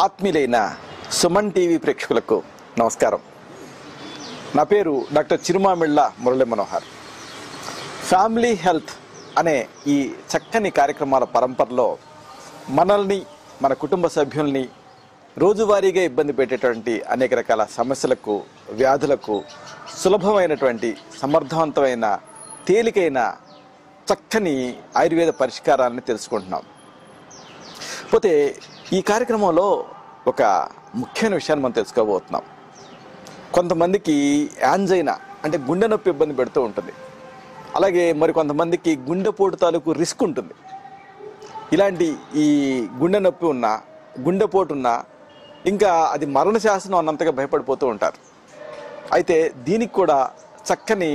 ఆత్మీయులైన Suman TV ప్రేక్షకులకు నమస్కారం. నా పేరు doctor Chirumamilla Murali Manohar. Family health అనే ఈ చక్కని కార్యక్రమాల పరంపరలో మనల్ని మన కుటుంబ సభ్యుల్ని రోజువారీగా ఇబ్బంది పెట్టేటువంటి అనేక రకాల సమస్యలకు వ్యాధులకు సులభమైనటువంటి సమర్థవంతమైన తేలికైన చక్కని ఆయుర్వేద పరిష్కారాలను తెలుసుకుంటున్నాం. పోతే ఈ కార్యక్రమంలో ఒక ముఖ్యమైన విషయాన్ని మనం తెలుసుకోబోతున్నాం. కొంతమందికి యాంజైనా అంటే గుండె నొప్పి ఇబ్బంది పెడుతూ ఉంటుంది. అలాగే మరి కొంతమందికి గుండెపోటు తాలూకు రిస్క్ ఉంటుంది. ఇలాంటి ఈ గుండె నొప్పి ఉన్నా గుండెపోటు ఉన్నా ఇంకా అది మరణ శాసనం అన్నంతగా భయపడిపోతూ ఉంటారు. అయితే దీనికి కూడా చక్కని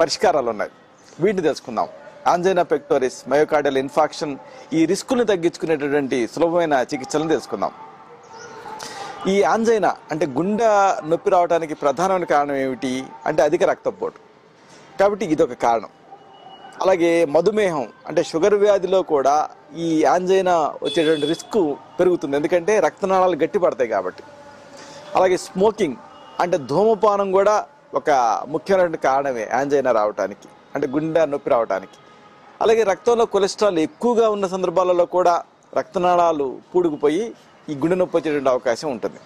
పరిష్కారాలు ఉన్నాయి. వీటిని తెలుసుకుందాం. ఆంజైనా పెక్టోరిస్ మయోకార్డల్ ఇన్ఫాక్షన్ ఈ రిస్కుని తగ్గించుకునేటటువంటి సులభమైన చికిత్సలను తెలుసుకుందాం. ఈ ఆంజైనా అంటే గుండె నొప్పి రావడానికి ప్రధానమైన కారణం ఏమిటి? అంటే అధిక రక్తపోటు. కాబట్టి ఇదొక కారణం. అలాగే మధుమేహం అంటే షుగర్ వ్యాధిలో కూడా ఈ ఆంజైనా వచ్చేటువంటి రిస్క్ పెరుగుతుంది. ఎందుకంటే రక్తనాళాలు గట్టిపడతాయి కాబట్టి. అలాగే స్మోకింగ్ అంటే ధూమపానం కూడా ఒక ముఖ్యమైనటువంటి కారణమే ఆంజైనా రావడానికి అంటే గుండె నొప్పి రావడానికి అలాగే రక్తంలో కొలెస్ట్రాల్ ఎక్కువగా ఉన్న సందర్భాలలో కూడా రక్తనాళాలు పూడుకుపోయి ఈ గుండె నొప్పి వచ్చేటువంటి అవకాశం ఉంటుంది.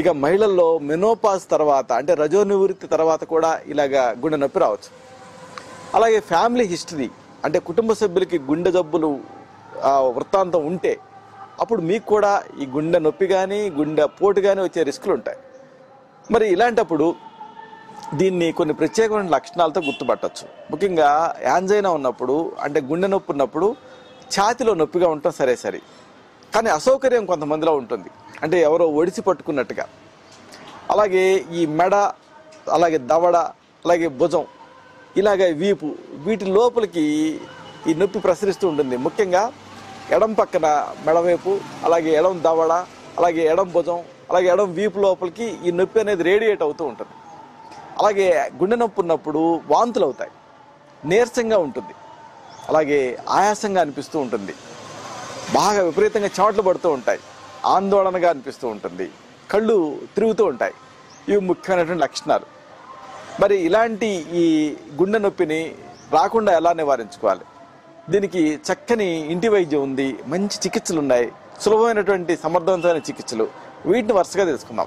ఇక మహిళల్లో మెనోపాస్ తర్వాత అంటే రజో నివృత్తి తర్వాత కూడా ఇలాగా గుండె నొప్పి రావచ్చు. అలాగే ఫ్యామిలీ హిస్టరీ అంటే కుటుంబ సభ్యులకి గుండె జబ్బులు వృత్తాంతం ఉంటే అప్పుడు మీకు కూడా ఈ గుండె నొప్పి కానీ గుండె పోటు కానీ వచ్చే రిస్కులు ఉంటాయి. మరి ఇలాంటప్పుడు దీన్ని కొన్ని ప్రత్యేకమైన లక్షణాలతో గుర్తుపట్టచ్చు. ముఖ్యంగా యాంజైనా ఉన్నప్పుడు అంటే గుండె నొప్పి ఉన్నప్పుడు ఛాతిలో నొప్పిగా ఉండటం సరే సరే. కానీ అసౌకర్యం కొంతమందిలో ఉంటుంది. అంటే ఎవరో ఒడిసి పట్టుకున్నట్టుగా. అలాగే ఈ మెడ అలాగే దవడ అలాగే భుజం ఇలాగే వీపు వీటి లోపలికి ఈ నొప్పి ప్రసరిస్తూ ఉంటుంది. ముఖ్యంగా ఎడం పక్కన మెడవైపు అలాగే ఎడం దవడ అలాగే ఎడం భుజం అలాగే ఎడం వీపు లోపలికి ఈ నొప్పి అనేది రేడియేట్ అవుతూ ఉంటుంది. అలాగే గుండె నొప్పి ఉన్నప్పుడు వాంతులు అవుతాయి నీరసంగా ఉంటుంది. అలాగే ఆయాసంగా అనిపిస్తూ ఉంటుంది. బాగా విపరీతంగా చాట్లు పడుతూ ఉంటాయి. ఆందోళనగా అనిపిస్తూ ఉంటుంది. కళ్ళు తిరుగుతూ ఉంటాయి. ఇవి ముఖ్యమైనటువంటి లక్షణాలు. మరి ఇలాంటి ఈ గుండె నొప్పిని రాకుండా ఎలా నివారించుకోవాలి? దీనికి చక్కని ఇంటి వైద్యం ఉంది. మంచి చికిత్సలు ఉన్నాయి. సులభమైనటువంటి సమర్థవంతమైన చికిత్సలు. వీటిని వరుసగా తెలుసుకుందాం.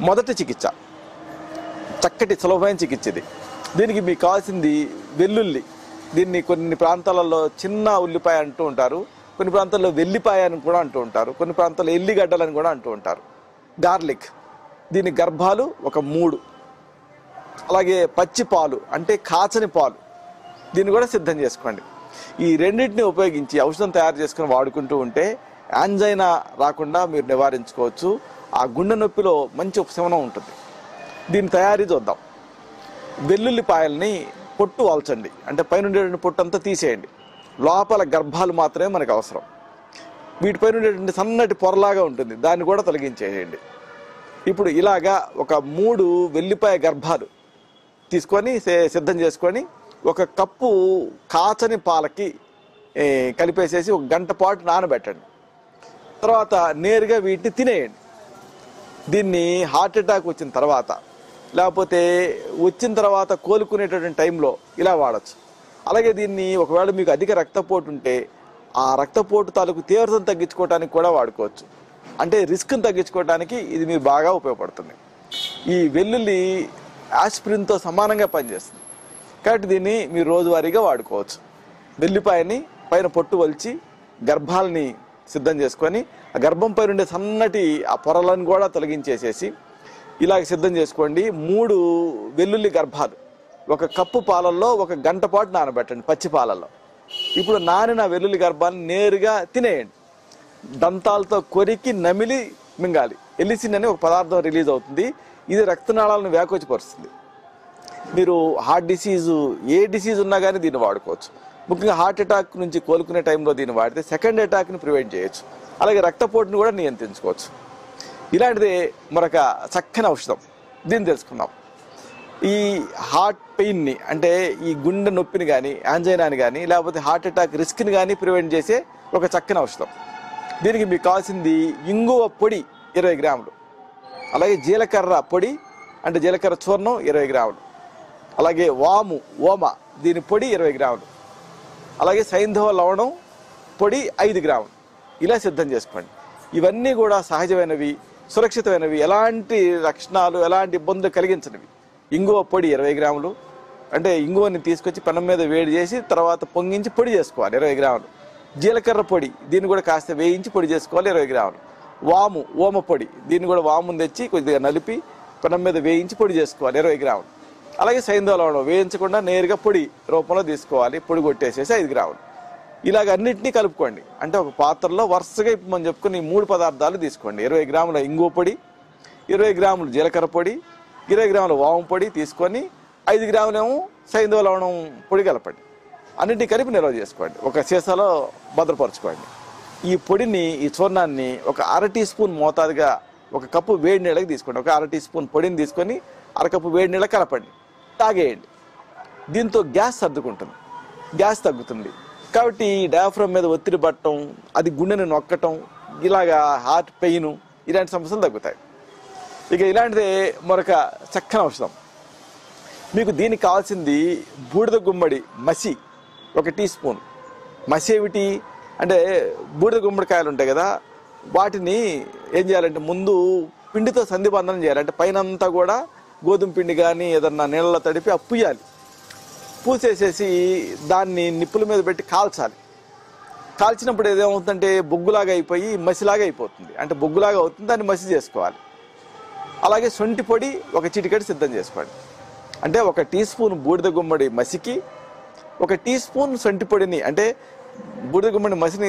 మొదటి చికిత్స. చక్కటి సులభమైన చికిత్స ఇది. దీనికి మీకు కావాల్సింది వెల్లుల్లి. దీన్ని కొన్ని ప్రాంతాలలో చిన్న ఉల్లిపాయ అంటూ ఉంటారు. కొన్ని ప్రాంతాల్లో వెల్లిపాయ అని కూడా అంటూ ఉంటారు. కొన్ని ప్రాంతాల్లో ఎల్లిగడ్డలని కూడా అంటూ ఉంటారు. గార్లిక్. దీని గర్భాలు ఒక మూడు. అలాగే పచ్చి పాలు అంటే కాచని పాలు. దీన్ని కూడా సిద్ధం చేసుకోండి. ఈ రెండింటిని ఉపయోగించి ఔషధం తయారు చేసుకుని వాడుకుంటూ ఉంటే యాంజైనా రాకుండా మీరు నివారించుకోవచ్చు. ఆ గుండె నొప్పిలో మంచి ఉపశమనం ఉంటుంది. దీని తయారీ చూద్దాం. వెల్లుల్లిపాయల్ని పొట్టు వాల్చండి. అంటే పైన ఉండేటువంటి పొట్టు అంతా తీసేయండి. లోపల గర్భాలు మాత్రమే మనకు అవసరం. వీటిపైన ఉండేటువంటి సన్నటి పొరలాగా ఉంటుంది. దాన్ని కూడా తొలగించేయండి. ఇప్పుడు ఇలాగా ఒక మూడు వెల్లిపాయ గర్భాలు తీసుకొని సే- సిద్ధం చేసుకొని ఒక కప్పు కాచని పాలకి కలిపేసేసి ఒక గంట పాటు నానబెట్టండి. తర్వాత నేరుగా వీటిని తినేయండి. దీన్ని హార్ట్ అటాక్ వచ్చిన తర్వాత లేకపోతే వచ్చిన తర్వాత కోలుకునేటటువంటి టైంలో ఇలా వాడచ్చు. అలాగే దీన్ని ఒకవేళ మీకు అధిక రక్తపోటు ఉంటే ఆ రక్తపోటు తాలూకు తీవ్రతను తగ్గించుకోవడానికి కూడా వాడుకోవచ్చు. అంటే రిస్క్ని తగ్గించుకోవడానికి ఇది మీరు బాగా ఉపయోగపడుతుంది. ఈ వెల్లుల్లి ఆస్పిరిన్తో సమానంగా పనిచేస్తుంది. కాబట్టి దీన్ని మీరు రోజువారీగా వాడుకోవచ్చు. వెల్లిపాయని పైన పొట్టు వలిచి గర్భాలని సిద్ధం చేసుకొని ఆ గర్భం పైన ఉండే సన్నటి ఆ పొరలను కూడా తొలగించేసేసి ఇలాగ సిద్ధం చేసుకోండి. మూడు వెల్లుల్లి గర్భాలు. ఒక కప్పు పాలల్లో ఒక గంట పాటు నానబెట్టండి పచ్చి పాలల్లో. ఇప్పుడు నానిన వెల్లుల్లి గర్భాన్ని నేరుగా తినేయండి. దంతాలతో కొరికి నమిలి మింగాలి. ఎలిసిన్ అనే ఒక పదార్థం రిలీజ్ అవుతుంది. ఇది రక్తనాళాలను వ్యాకోచిపరుస్తుంది. మీరు హార్ట్ డిసీజు ఏ డిసీజ్ ఉన్నా కానీ దీన్ని వాడుకోవచ్చు. ముఖ్యంగా హార్ట్ అటాక్ నుంచి కోలుకునే టైంలో దీన్ని వాడితే సెకండ్ అటాక్ని ప్రివెంట్ చేయొచ్చు. అలాగే రక్తపోటుని కూడా నియంత్రించుకోవచ్చు. ఇలాంటిదే మరొక చక్కని ఔషధం. దీన్ని తెలుసుకుందాం. ఈ హార్ట్ పెయిన్ని అంటే ఈ గుండె నొప్పిని కానీ యాంజైనాని కానీ లేకపోతే హార్ట్ అటాక్ రిస్క్ని కానీ ప్రివెంట్ చేసే ఒక చక్కని ఔషధం. దీనికి మీకు కావాల్సింది ఇంగువ పొడి ఇరవై గ్రాములు. అలాగే జీలకర్ర పొడి అంటే జీలకర్ర చూర్ణం ఇరవై గ్రాములు. అలాగే వాము ఓమ దీని పొడి ఇరవై గ్రాములు. అలాగే సైంధవ లవణం పొడి ఐదు గ్రాములు. ఇలా సిద్ధం చేసుకోండి. ఇవన్నీ కూడా సహజమైనవి సురక్షితమైనవి ఎలాంటి లక్షణాలు ఎలాంటి ఇబ్బందులు కలిగించినవి. ఇంగువ పొడి ఇరవై గ్రాములు. అంటే ఇంగువని తీసుకొచ్చి పెనం మీద వేడి చేసి తర్వాత పొంగించి పొడి చేసుకోవాలి ఇరవై గ్రాములు. జీలకర్ర పొడి దీన్ని కూడా కాస్త వేయించి పొడి చేసుకోవాలి ఇరవై గ్రాములు. వాము ఓమ పొడి దీన్ని కూడా వామును తెచ్చి కొద్దిగా నలిపి పెనం మీద వేయించి పొడి చేసుకోవాలి ఇరవై గ్రాములు. అలాగే సైంధవ లవణం వేయించకుండా నేరుగా పొడి రూపంలో తీసుకోవాలి పొడి కొట్టేసేసి ఐదు గ్రాములు. ఇలాగ అన్నిటినీ కలుపుకోండి. అంటే ఒక పాత్రలో వరుసగా ఇప్పుడు మనం చెప్పుకుని మూడు పదార్థాలు తీసుకోండి. ఇరవై గ్రాముల ఇంగువ పొడి ఇరవై గ్రాములు జీలకర్ర పొడి ఇరవై గ్రాముల వాము పొడి తీసుకొని ఐదు గ్రాములేమో సైంధవ లవణం పొడి కలపండి. అన్నిటినీ కలిపి నిల్వ చేసుకోండి. ఒక సీసాలో భద్రపరచుకోండి. ఈ పొడిని ఈ చూర్ణాన్ని ఒక అర టీ స్పూన్ మోతాదుగా ఒక కప్పు వేడి నీళ్ళకి తీసుకోండి. ఒక అర టీ స్పూన్ పొడిని తీసుకొని అరకప్పు వేడి నీళ్ళ కలపండి. తాగేయండి. దీంతో గ్యాస్ సర్దుకుంటుంది. గ్యాస్ తగ్గుతుంది. కాబట్టి డయాఫ్రమ్ మీద ఒత్తిడి పట్టడం అది గుండెని నొక్కటం ఇలాగా హార్ట్ పెయిన్ ఇలాంటి సమస్యలు తగ్గుతాయి. ఇక ఇలాంటిదే మరొక చక్కని ఔషధం. మీకు దీనికి కావాల్సింది బూడిద గుమ్మడి మసి ఒక టీ స్పూన్ మసి ఏమిటి? అంటే బూడిద గుమ్మడికాయలు ఉంటాయి కదా వాటిని ఏం చేయాలంటే ముందు పిండితో సంధిబంధనం చేయాలి. అంటే పైన అంతా కూడా గోధుమ పిండి కానీ ఏదన్నా నీళ్ళలో తడిపి అప్పుయాలి పూసేసేసి దాన్ని నిప్పుల మీద పెట్టి కాల్చాలి. కాల్చినప్పుడు ఏదేమవుతుందంటే బొగ్గులాగా అయిపోయి మసిలాగా అయిపోతుంది. అంటే బొగ్గులాగా అవుతుంది దాన్ని మసి చేసుకోవాలి. అలాగే సొంటి పొడి ఒక చిటికెట్ సిద్ధం చేసుకోండి. అంటే ఒక టీ స్పూన్ బూడిద గుమ్మడి మసికి ఒక టీ స్పూన్ సొంటి పొడిని అంటే బూడిద గుమ్మడి మసిని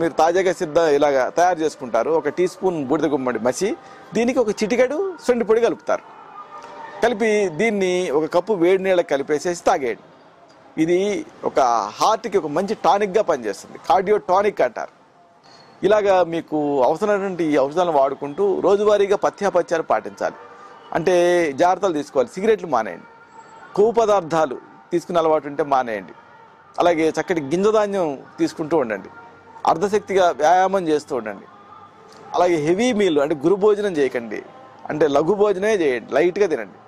మీరు తాజాగా సిద్ధ ఇలాగా తయారు చేసుకుంటారు. ఒక టీ స్పూన్ బూడిద గుమ్మడి మసి దీనికి ఒక చిటికెడు సొంటి పొడి కలుపుతారు. కలిపి దీన్ని ఒక కప్పు వేడి నీళ్ళకి కలిపేసేసి తాగేయండి. ఇది ఒక హార్ట్కి ఒక మంచి టానిక్గా పనిచేస్తుంది. కార్డియో టానిక్ అంటారు. ఇలాగా మీకు అవసరమైనటువంటి ఈ ఔషధాలను వాడుకుంటూ రోజువారీగా పథ్యాపత్యాలు పాటించాలి. అంటే జాగ్రత్తలు తీసుకోవాలి. సిగరెట్లు మానేయండి. కొవ్వు పదార్థాలు తీసుకునే అలవాటు ఉంటే మానేయండి. అలాగే చక్కటి గింజధాన్యం తీసుకుంటూ ఉండండి. అర్ధశక్తిగా వ్యాయామం చేస్తూ ఉండండి. అలాగే హెవీ మీల్ అంటే గురు భోజనం చేయకండి. అంటే లఘు భోజనమే చేయండి. లైట్గా తినండి.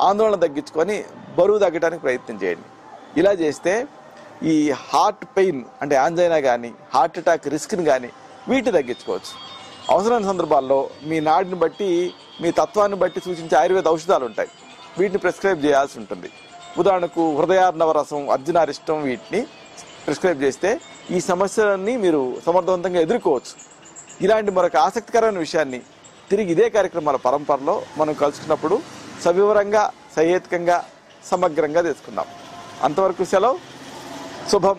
ఆందోళన తగ్గించుకొని బరువు తగ్గడానికి ప్రయత్నం చేయండి. ఇలా చేస్తే ఈ హార్ట్ పెయిన్ అంటే ఆంజైనా కానీ హార్ట్ అటాక్ రిస్క్ని కానీ వీటిని తగ్గించుకోవచ్చు. అవసరమైన సందర్భాల్లో మీ నాడిని బట్టి మీ తత్వాన్ని బట్టి సూచించే ఆయుర్వేద ఔషధాలు ఉంటాయి. వీటిని ప్రిస్క్రైబ్ చేయాల్సి ఉంటుంది. ఉదాహరణకు హృదయార్ణవరసం అర్జునారిష్టం వీటిని ప్రిస్క్రైబ్ చేస్తే ఈ సమస్యలన్నీ మీరు సమర్థవంతంగా ఎదుర్కోవచ్చు. ఇలాంటి మరొక ఆసక్తికరమైన విషయాన్ని తిరిగి ఇదే కార్యక్రమాల పరంపరలో మనం కలుసుకున్నప్పుడు సవివరంగా సహేతుకంగా సమగ్రంగా తెలుసుకుందాం. అంతవరకు సెలవు. శుభం.